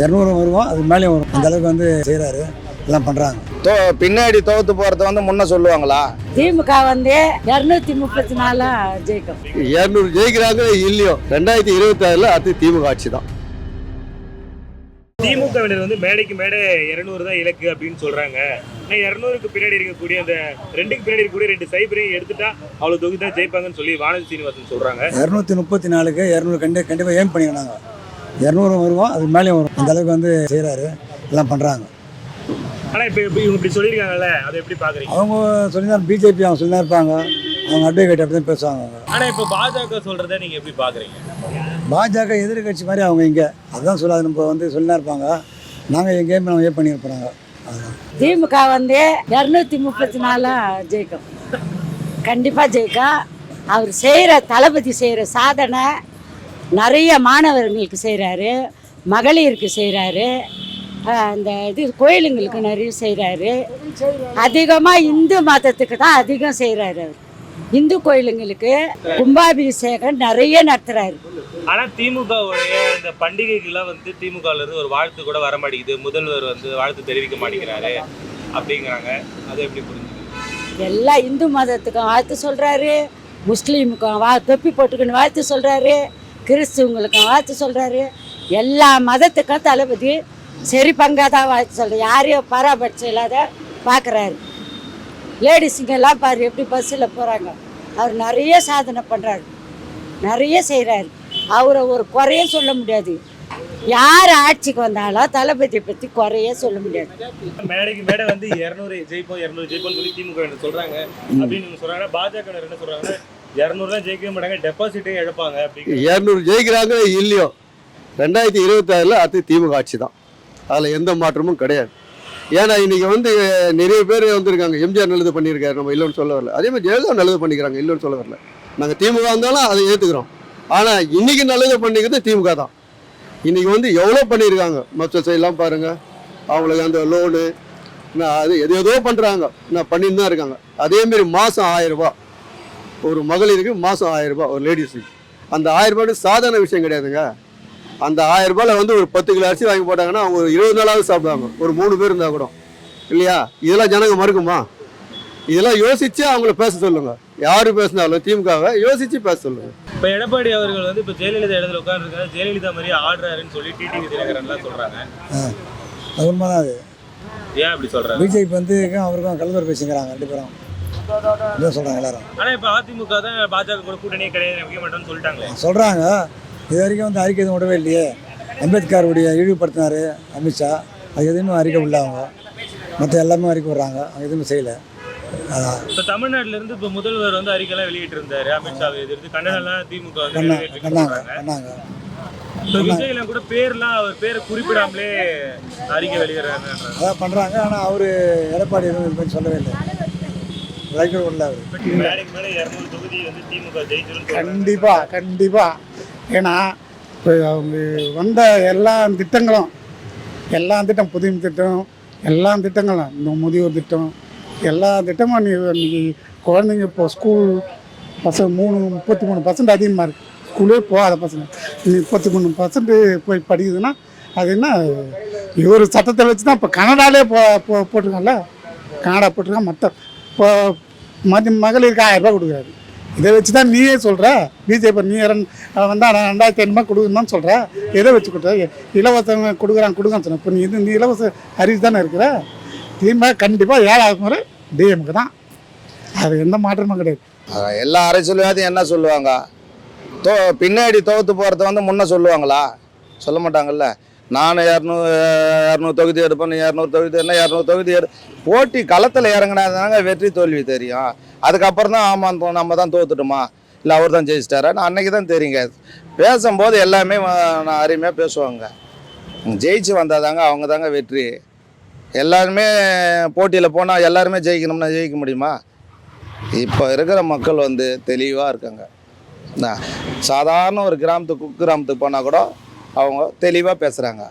இரநூறு வருவோம் அது மேலேயும் வரும். அந்த அளவுக்கு வந்து செய்கிறாரு எல்லாம் பண்ணுறாங்க தோ பின்னாடி தோத்து போகிறத வந்து முன்ன சொல்லுவாங்களா? திமுக வந்து இரநூத்தி முப்பத்தி நாலா ஜெயிக்கும். இரநூறு ஜெயிக்கிறாங்க இல்லையோ ரெண்டாயிரத்தி இருபத்தி ஆறுல அது திமுக ஆட்சி தான். திமுகவினர் வந்து மேடைக்கு மேடை இருநூறு தான் இலக்கு அப்படின்னு சொல்றாங்க. ஆனா இருநூறுக்கு பின்னாடி இருக்கக்கூடிய அந்த ரெண்டுக்கு பின்னாடி இருக்கக்கூடிய ரெண்டு சைபரையும் எடுத்துட்டா அவ்வளவு தொகுதி தான் ஜெயிப்பாங்கன்னு சொல்லி வானதி சீனிவாசன் சொல்றாங்க. இரநூத்தி முப்பத்தி நாலுக்கு இரநூறு கண்டி கண்டிப்பாக ஏம் பண்ணிக்கிறாங்க இரநூறு வருவோம் அது மேலேயும் வரும். அந்த அளவுக்கு வந்து செய்கிறாரு எல்லாம் பண்ணுறாங்க ஆனா இப்ப இப்ப இவங்க இப்படி சொல்லியிருக்காங்கல்ல அதை எப்படி பாக்குறீங்க? அவங்க சொல்லிதான் பிஜேபி அவங்க சொல்லி இருப்பாங்க. அவங்க அட்வொகேட் அப்படி தான் பேசுவாங்க. அவங்க ஆனா இப்ப பாஜக சொல்றதை நீங்க எப்படி பாக்குறீங்க? பாஜக எதிர்கட்சி மாதிரி அவங்க இங்கே. அதுதான் சொல்லாது. நம்ம வந்து சொல்லி தான் இருப்பாங்க. நாங்கள் எங்கேயுமே நம்ம ஏ பண்ணி போகிறாங்க அதுதான். திமுக வந்து இரநூத்தி முப்பத்தி நாலா ஜெயிக்கும். கண்டிப்பாக ஜெயிக்கும். அவர் செய்கிற தளபதி செய்கிற சாதனை நிறைய மாணவர்களுக்கு செய்கிறாரு மகளிருக்கு செய்கிறாரு அந்த இது கோயிலுங்களுக்கு நிறைய செய்கிறாரு அதிகமாக இந்து மதத்துக்கு தான் அதிகம் செய்கிறாரு அவர். இந்து கோயிலுங்களுக்கு கும்பாபிஷேகம் நிறைய நடத்துகிறாரு ஆனா திமுகவுடைய இந்த பண்டிகைகள்லாம் வந்து திமுகல இருந்து ஒரு வாழ்த்து கூட வர மாட்டேங்குது. முதல்வர் வந்து வாழ்த்து தெரிவிக்க மாட்டேங்கிறாரு அப்படிங்கிறாங்க. அதை எப்படி புரிஞ்சுக்கிறீங்க எல்லா இந்து மதத்துக்கும் வாழ்த்து சொல்கிறாரு முஸ்லீமுக்கும் வா தொப்பி போட்டுக்குன்னு வாழ்த்து சொல்கிறாரு கிறிஸ்துவங்களுக்கும் வாழ்த்து சொல்கிறாரு எல்லா மதத்துக்கும் தளபதி சரி பங்காக தான் வாழ்த்து சொல்கிறார் யாரையும் பராபட்சம் இல்லாத பார்க்குறாரு லேடிஸுங்கெல்லாம் பாரு எப்படி பஸ்ஸில் போகிறாங்க அவர் நிறைய சாதனை பண்ணுறாரு நிறைய செய்கிறாரு அவரை ஒரு குறைய சொல்ல முடியாது. யார் ஆட்சிக்கு வந்தாலும் தளபதியை பற்றி குறைய சொல்ல முடியாது. மேடைக்கு மேடை வந்து இருநூறு ஜெயிப்போம் இருநூறு ஜெயிப்போம் சொல்லி திமுக சொல்றாங்க? அப்படின்னு சொல்றாங்க. பாஜக என்ன சொல்றாங்க ஜெயிக்கவே மாட்டாங்க. டெபாசிட்டே இழப்பாங்க இரநூறு ஜெயிக்கிறாங்க இல்லையோ ரெண்டாயிரத்தி இருபத்தி ஆறுல அது திமுக ஆட்சி தான். அதில் எந்த மாற்றமும் கிடையாது. ஏன்னா இன்னைக்கு வந்து நிறைய பேர் வந்திருக்காங்க. எம்ஜிஆர் நல்லது பண்ணியிருக்காரு நம்ம இல்லைன்னு சொல்ல வரல. அதே மாதிரி ஜெயலலிதா நல்லது பண்ணிக்கிறாங்க இல்லைன்னு சொல்ல வரல. நாங்கள் திமுக இருந்தாலும் அதை ஏற்றுக்கிறோம் ஆனால் இன்றைக்கி நல்லது பண்ணிக்கிறது திமுக தான். இன்றைக்கி வந்து எவ்வளோ பண்ணியிருக்காங்க? மற்ற சைட்லாம் பாருங்கள் அவங்களுக்கு அந்த லோனு அது எது ஏதோ பண்ணுறாங்க நான் பண்ணிட்டு தான் இருக்காங்க. அதேமாரி மாதம் ஆயிரம் ரூபா ஒரு மகளிருக்கு மாதம் ஆயிரம் ரூபாய் ஒரு லேடிஸுக்கு அந்த ஆயிரம் ரூபாய் சாதாரண விஷயம் கிடையாதுங்க. அந்த ஆயிரம் ரூபாயில வந்து ஒரு பத்து கிலோ அரிசி வாங்கி போட்டாங்கன்னா அவங்க ஒரு இருபது நாளாவது சாப்பிடுவாங்க. ஒரு மூணு பேர் இருந்தால் கூட. இல்லையா? இதெல்லாம் ஜனங்க மறுக்குமா? இதெல்லாம் யோசிச்சு அவங்கள பேச சொல்லுங்க. யாரு பேசினாலும் திமுகவை யோசிச்சு பேச சொல்லுங்க. இப்ப எடப்பாடி அவர்கள் வந்து இப்ப ஜெயலலிதா இடத்துல உட்கார்ந்துருக்காரு. ஜெயலலிதா மாதிரி ஆடுறாருன்னு சொல்லி டிடிவி தினகரன்லாம் சொல்றாங்க. அது உண்மைதான் அது. ஏன் அப்படி சொல்றாங்க? பிஜேபி வந்து அவருக்கும் கலந்துரை பேசிக்கிறாங்க ரெண்டு பேரும். இதான் சொல்கிறாங்க எல்லாரும். ஆனா இப்ப அதிமுக தான் பாஜக கூட கூட்டணியே கிடையாது வைக்க மாட்டோம்னு சொல்லிட்டாங்களே. சொல்கிறாங்க இது வரைக்கும் வந்து அறிக்கை எதுவும் விடவே இல்லையே. அம்பேத்கருடைய இழிவுபடுத்தினார் அமித்ஷா. அது எதுவுமே அறிக்கை விடல அவங்க. மற்ற எல்லாமே அறிக்கை விடுறாங்க. அவங்க எதுவுமே செய்யலை. இப்ப தமிழ்நாட்டுல இருந்து இப்ப முதல்வர் வந்து அறிக்கைலாம் வெளியிட்டு இருந்தாரு அமித்ஷாவை எதிர்த்து. கண்டனம்லாம் திமுக பண்ணாங்க விஜய்லாம் கூட பேர்லாம் அவர் பேரை குறிப்பிடாமலே அறிக்கை வெளியிடுறாங்க அதான் பண்ணுறாங்க ஆனால் அவர் எடப்பாடி எதுவும் சொல்லவே இல்லை. திமுக ஜெயிச்சிரும் கண்டிப்பாக கண்டிப்பாக ஏன்னா இப்போ அவங்க வந்த எல்லா திட்டங்களும் எல்லா திட்டம் புதிய திட்டம் எல்லா திட்டங்களும் இந்த முதியோர் திட்டம் எல்லா திட்டமும் நீ இன்னைக்கு குழந்தைங்க இப்போ ஸ்கூல் பசங்க மூணு முப்பத்தி மூணு பர்சன்ட் அதிகமாக இருக்குது ஸ்கூலே போகாத பசங்க. முப்பத்தி மூணு பர்சன்ட் போய் படிக்குதுன்னா அது என்ன இவர் சட்டத்தை வச்சு தான் இப்போ கனடாலே போ போட்டிருக்காங்கல்ல? கனடா போட்டிருக்கான் மற்ற இப்போ மதி மகளிருக்கு ஆயிரம் ரூபாய் கொடுக்குறாரு. இதை வச்சு தான் நீயே சொல்கிற பிஜேபி நீ வந்து வந்தால் ரெண்டாயிரத்தி ஐநூறுபா கொடுக்கணும்னு சொல்கிற எதை வச்சு கொடுக்குற? இலவசம் கொடுக்குறான் கொடுங்கன்னு சொன்ன. இப்போ நீ இது நீ இலவச அறிவு தானே இருக்கிற? திமுக கண்டிப்பாக ஏழாவது முறை டிஎம்க்கு தான். அது எந்த மாற்றமும் கிடையாது. எல்லா அரசியல்வாதியும் என்ன சொல்லுவாங்க? தோ பின்னாடி தோத்து போகிறத வந்து முன்ன சொல்லுவாங்களா? சொல்ல மாட்டாங்கல்ல? நான் இரநூறு இரநூறு தொகுதி எடுப்பேன் நீ இரநூறு தொகுதி என்ன இரநூறு தொகுதி எடு போட்டி களத்தில் இறங்கினாதாங்க வெற்றி தோல்வி தெரியும். அதுக்கப்புறம் தான் ஆமாம் நம்ம தான் தோத்துட்டோமா? இல்லை அவர் தான் ஜெயிச்சிட்டாரா? நான் அன்னைக்கு தான் தெரியுங்க. பேசும்போது எல்லாமே நான் அருமையாக பேசுவாங்க. ஜெயிச்சு வந்தாதாங்க அவங்க தாங்க வெற்றி. எல்லாருமே போட்டியில் போனால் எல்லாருமே ஜெயிக்கணும்னா ஜெயிக்க முடியுமா? இப்போ இருக்கிற மக்கள் வந்து தெளிவாக இருக்காங்க. சாதாரண ஒரு கிராமத்துக்கு குக்கிராமத்துக்கு போனால் கூட அவங்க தெளிவாக பேசுகிறாங்க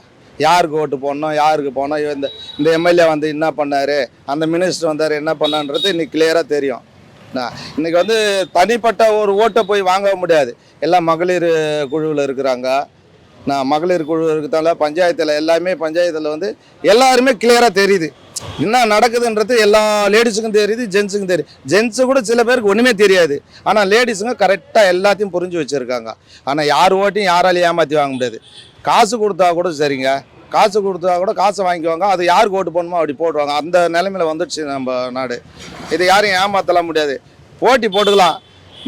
யாருக்கு ஓட்டு போடணும் யாருக்கு போனோம் இந்த இந்த எம்எல்ஏ வந்து என்ன பண்ணார் அந்த மினிஸ்டர் வந்தார் என்ன பண்ணான்றது இன்னைக்கு கிளியராக தெரியும். இன்றைக்கி இன்னைக்கு வந்து தனிப்பட்ட ஒரு ஓட்டை போய் வாங்க முடியாது. எல்லாம் மகளிர் குழுவில் இருக்கிறாங்க. நான் மகளிர் குழு இருக்கிறதால பஞ்சாயத்தில் எல்லாமே பஞ்சாயத்தில் வந்து எல்லாருமே கிளியராக தெரியுது. என்ன நடக்குதுன்றது எல்லா லேடிஸுக்கும் தெரியுது ஜென்ஸுக்கும் தெரியுது. ஜென்ஸு கூட சில பேருக்கு ஒன்றுமே தெரியாது. ஆனால் லேடிஸுங்க கரெக்டாக எல்லாத்தையும் புரிஞ்சு வச்சுருக்காங்க. ஆனால் யார் ஓட்டையும் யாராலையும் ஏமாற்றி வாங்க முடியாது. காசு கொடுத்தா கூட சரிங்க. காசு கொடுத்தா கூட காசை வாங்கிக்குவாங்க. அது யாருக்கு ஓட்டு போகணுமோ அப்படி போடுவாங்க. அந்த நிலமையில வந்துடுச்சு நம்ம நாடு. இது யாரையும் ஏமாற்றலாம் முடியாது. போட்டி போட்டுக்கலாம்.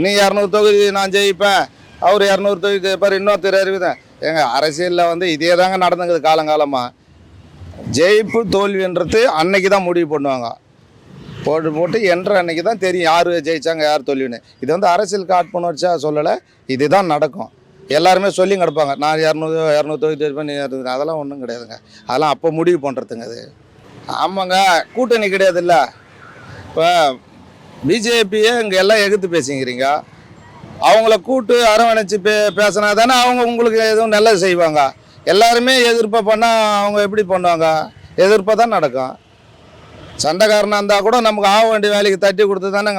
நீ இரநூறு தொகுதி நான் ஜெயிப்பேன். அவர் இரநூறு தொகுதி ஜெயிப்பார். இன்னொருத்தர் அறிவிதேன். எங்கள் அரசியலில் வந்து இதே தாங்க நடந்துங்குது காலங்காலமாக ஜெயிப்பு தோல்வின்றது அன்னைக்கு தான் முடிவு பண்ணுவாங்க. போட்டு போட்டு என்ற அன்னைக்கு தான் தெரியும் யார் ஜெயிச்சாங்க யார் தோல்வின்னு. இது வந்து அரசியல் காட் பண்ண வச்சா சொல்லலை. இதுதான் நடக்கும். எல்லாருமே சொல்லி கிடப்பாங்க. நான் இரநூறு இரநூத்தி தொகுதி இருப்பேன் அதெல்லாம் ஒன்றும் கிடையாதுங்க. அதெல்லாம் அப்போ முடிவு பண்ணுறதுங்க அது. ஆமாங்க. கூட்டணி கிடையாதுல்ல. இப்போ பிஜேபியே இங்கே எல்லாம் எதிர்த்து பேசிக்கிறீங்க. அவங்கள கூட்டு அரவணைச்சு பே பேசினா தானே அவங்க உங்களுக்கு எதுவும் நல்லது செய்வாங்க. எல்லாருமே எதிர்ப்பாக பண்ணால் அவங்க எப்படி பண்ணுவாங்க? எதிர்ப்பாக தான் நடக்கும். சண்டைக்காரனாக இருந்தால் கூட நமக்கு ஆக வேண்டிய வேலைக்கு தட்டி கொடுத்து தானே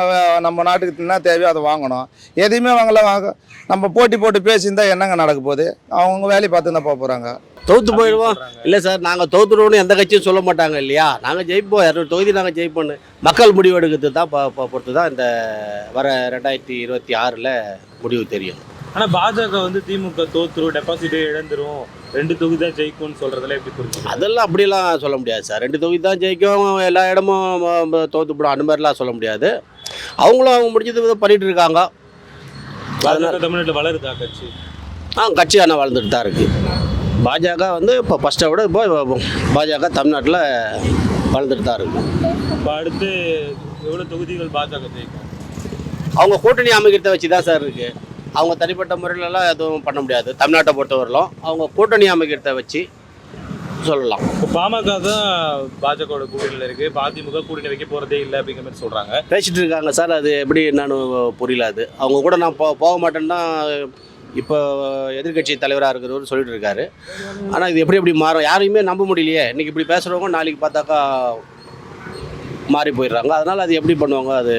நம்ம நாட்டுக்கு என்ன தேவையோ அதை வாங்கணும். எதையுமே வாங்கல வாங்க நம்ம போட்டி போட்டு பேசியிருந்தா என்னங்க நடக்க போகுது? அவங்க வேலையை பார்த்து தான் போக போகிறாங்க தோத்து போயிடுவோம். இல்லை சார் நாங்கள் தோத்துடுவோம்னு எந்த கட்சியும் சொல்ல மாட்டாங்க இல்லையா? நாங்கள் ஜெயிப்போம். இரநூறு தொகுதி நாங்கள் ஜெயிப்போம்னு. மக்கள் முடிவு எடுக்கிறது தான் பொறுத்து தான் இந்த வர ரெண்டாயிரத்தி இருபத்தி ஆறில் முடிவு தெரியும். ஆனா பாஜக வந்து திமுக தோத்துரும் டெபாசிட்டே இழந்துரும். ரெண்டு தொகுதி தான் ஜெயிக்கும்னு சொல்றதுல எப்படி புரிஞ்சுங்க அதெல்லாம் அப்படிலாம் சொல்ல முடியாது சார். ரெண்டு தொகுதி தான் ஜெயிக்கும் எல்லா இடமும் தோத்து போடும் அந்த மாதிரிலாம் சொல்ல முடியாது. அவங்களும் அவங்க முடிஞ்சது பண்ணிட்டு இருக்காங்க. தமிழ்நாட்டுல வளருதா கட்சி? ஆ கட்சி ஆனால் வளர்ந்துட்டு தான் இருக்குது பாஜக வந்து இப்போ ஃபஸ்ட்டை விட இப்போ பாஜக தமிழ்நாட்டில் வளர்ந்துட்டு தான் இருக்குது இப்ப அடுத்து எவ்வளவு தொகுதிகள் பாஜக ஜெயிக்கும்? அவங்க கூட்டணி அமைக்கிறத வச்சு தான் சார் இருக்குது அவங்க தனிப்பட்ட முறையிலலாம் எதுவும் பண்ண முடியாது. தமிழ்நாட்டை பொறுத்தவரையிலும் அவங்க கூட்டணி அமைக்கிறத வச்சு சொல்லலாம். இப்போ பாமக தான் பாஜகவோட கூட்டணியில இருக்கு. இப்ப அதிமுக கூட்டணி வைக்க போறதே இல்லை அப்படிங்கிற மாதிரி சொல்றாங்க. பேசிட்டு இருக்காங்க. சார் அது எப்படி என்னன்னு புரியல அது. அவங்க கூட நான் போ போக மாட்டேன்னு இப்போ எதிர்க்கட்சி தலைவராக இருக்கிறவர் சொல்லிட்டு இருக்காரு. ஆனால் இது எப்படி எப்படி மாறும்? யாரையுமே நம்ப முடியலையே. இன்னைக்கு இப்படி பேசுகிறவங்க நாளைக்கு பார்த்தாக்கா மாறி போயிடுறாங்க. அதனால் அது எப்படி பண்ணுவாங்க அது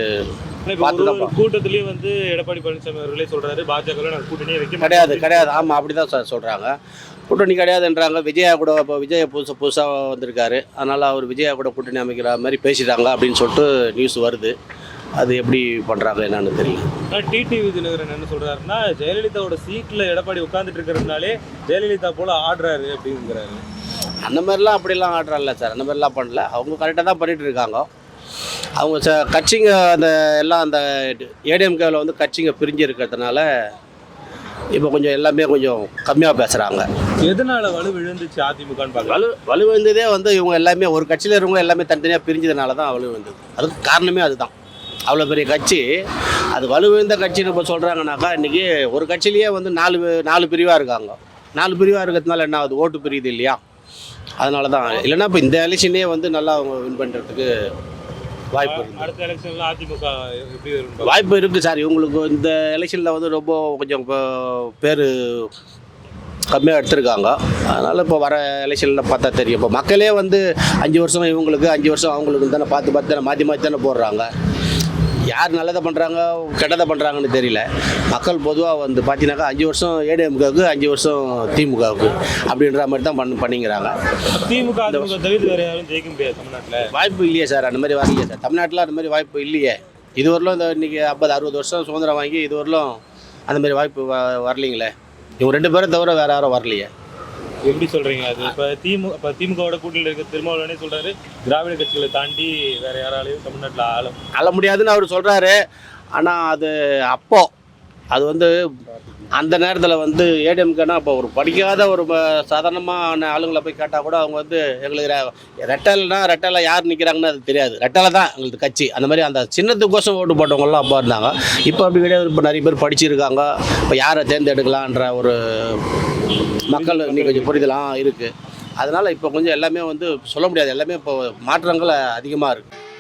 கூட்டத்திலேயே வந்து எடப்பாடி பழனிசாமி அவர்களே சொல்றாரு. பாஜக நான் கூட்டணியே வைக்க கிடையாது கிடையாது. ஆமாம் அப்படி தான் சார் சொல்கிறாங்க கூட்டணி கிடையாதுன்றாங்க. விஜயா கூட இப்போ விஜய் புதுசு புதுசாக வந்திருக்காரு. அதனால் அவர் விஜயா கூட கூட்டணி அமைக்கிற மாதிரி பேசிட்டாங்க அப்படின்னு சொல்லிட்டு நியூஸ் வருது. அது எப்படி பண்ணுறாங்க என்னன்னு தெரியல. டிடிவி தினகரன் என்ன சொல்றாருன்னா ஜெயலலிதாவோட சீட்ல எடப்பாடி உட்கார்ந்துட்டு இருக்கிறதுனாலே ஜெயலலிதா போல ஆடுறாரு அப்படிங்கிறாரு. அந்த மாதிரிலாம் அப்படிலாம் ஆடுறல சார். அந்த மாதிரிலாம் பண்ணல. அவங்க கரெக்டாக தான் பண்ணிட்டு இருக்காங்க. அவங்க ச கட்சிங்க அந்த எல்லாம் அந்த ஏடிஎம்கேவில் வந்து கட்சிங்க பிரிஞ்சு இருக்கிறதுனால இப்போ கொஞ்சம் எல்லாமே கொஞ்சம் கம்மியாக பேசுகிறாங்க எதனால வலு விழுந்துச்சு அதிமுகன்னு பார்க்கலாம் வலு வலுவந்ததே வந்து இவங்க எல்லாமே ஒரு கட்சியில் இருக்கவங்க எல்லாமே தனித்தனியாக பிரிஞ்சதுனால தான் வலுவந்தது அதுக்கு காரணமே அதுதான். அவ்வளோ பெரிய கட்சி. அது வலுவிழந்த கட்சின்னு இப்போ சொல்கிறாங்கனாக்கா இன்றைக்கி ஒரு கட்சியிலேயே வந்து நாலு நாலு பிரிவாக இருக்காங்க. நாலு பிரிவாக இருக்கிறதுனால என்ன ஆகுது? ஓட்டு பிரியுது இல்லையா? அதனால தான் இல்லைன்னா இப்போ இந்த எலெக்ஷனே வந்து நல்லா அவங்க வின் பண்ணுறதுக்கு வாய்ப்பு அடுத்த எலெக்ஷன்ல அதிமுக வாய்ப்பு இருக்குது சார். இவங்களுக்கு இந்த எலெக்ஷனில் வந்து ரொம்ப கொஞ்சம் பேர் கம்மியாக எடுத்திருக்காங்க. அதனால் இப்போ வர எலெக்ஷனில் பார்த்தா தெரியும். இப்போ மக்களே வந்து அஞ்சு வருஷம் இவங்களுக்கு அஞ்சு வருஷம் அவங்களுக்கு தானே பார்த்து பார்த்து தானே மாற்றி மாற்றி தானே போடுறாங்க. யார் நல்லதை பண்ணுறாங்க கெட்டதை பண்ணுறாங்கன்னு தெரியல. மக்கள் பொதுவாக வந்து பார்த்தீங்கன்னாக்கா அஞ்சு வருஷம் ஏடிஎம்கவுக்கு அஞ்சு வருஷம் திமுகவுக்கு அப்படின்ற மாதிரி தான் பண்ண பண்ணிக்கிறாங்க. திமுக ஜெயிக்க முடியாது தமிழ்நாட்டுல. வாய்ப்பு இல்லையே சார் அந்த மாதிரி வரலையே சார். தமிழ்நாட்டில் அந்த மாதிரி வாய்ப்பு இல்லையே. இதுவரையிலும் இந்த இன்றைக்கி ஐம்பது அறுபது வருஷம் சுதந்திரம் வாங்கி இதுவரையிலும் அந்த மாதிரி வாய்ப்பு வரலைங்களே. இவங்க ரெண்டு பேரும் தவிர வேறு யாரும் வரலையே. எப்படி சொல்றீங்க? அது இப்ப திமுக இப்ப திமுகவோட கூட்டணியில் இருக்க திருமாவளவனே சொல்றாரு திராவிட கட்சிகளை தாண்டி வேற யாராலையும் தமிழ்நாட்டில் ஆள ஆள முடியாதுன்னு அவர் சொல்கிறாரு ஆனால் அது அப்போ அது வந்து அந்த நேரத்தில் வந்து ஏடிஎம்கேனா இப்போ ஒரு படிக்காத ஒரு சாதாரணமான ஆளுங்களை போய் கேட்டால் கூட அவங்க வந்து எங்களுக்கு ரெ- ரெட்டல்னா ரெட்டலில் யார் நிற்கிறாங்கன்னு அது தெரியாது. ரெட்டலை தான் எங்களுக்கு கட்சி. அந்த மாதிரி அந்த சின்னத்துக்கோசம் ஓட்டு போட்டவங்களாம் அப்போ இருந்தாங்க. இப்போ அப்படி கிடையாது. இப்போ நிறைய பேர் படிச்சிருக்காங்க. இப்போ யாரை தேர்ந்தெடுக்கலான்ற ஒரு மக்கள் இன்னைக்கு கொஞ்சம் புரிதலாம் இருக்குது அதனால் இப்போ கொஞ்சம் எல்லாமே வந்து சொல்ல முடியாது. எல்லாமே இப்போ மாற்றங்கள் அதிகமாக இருக்குது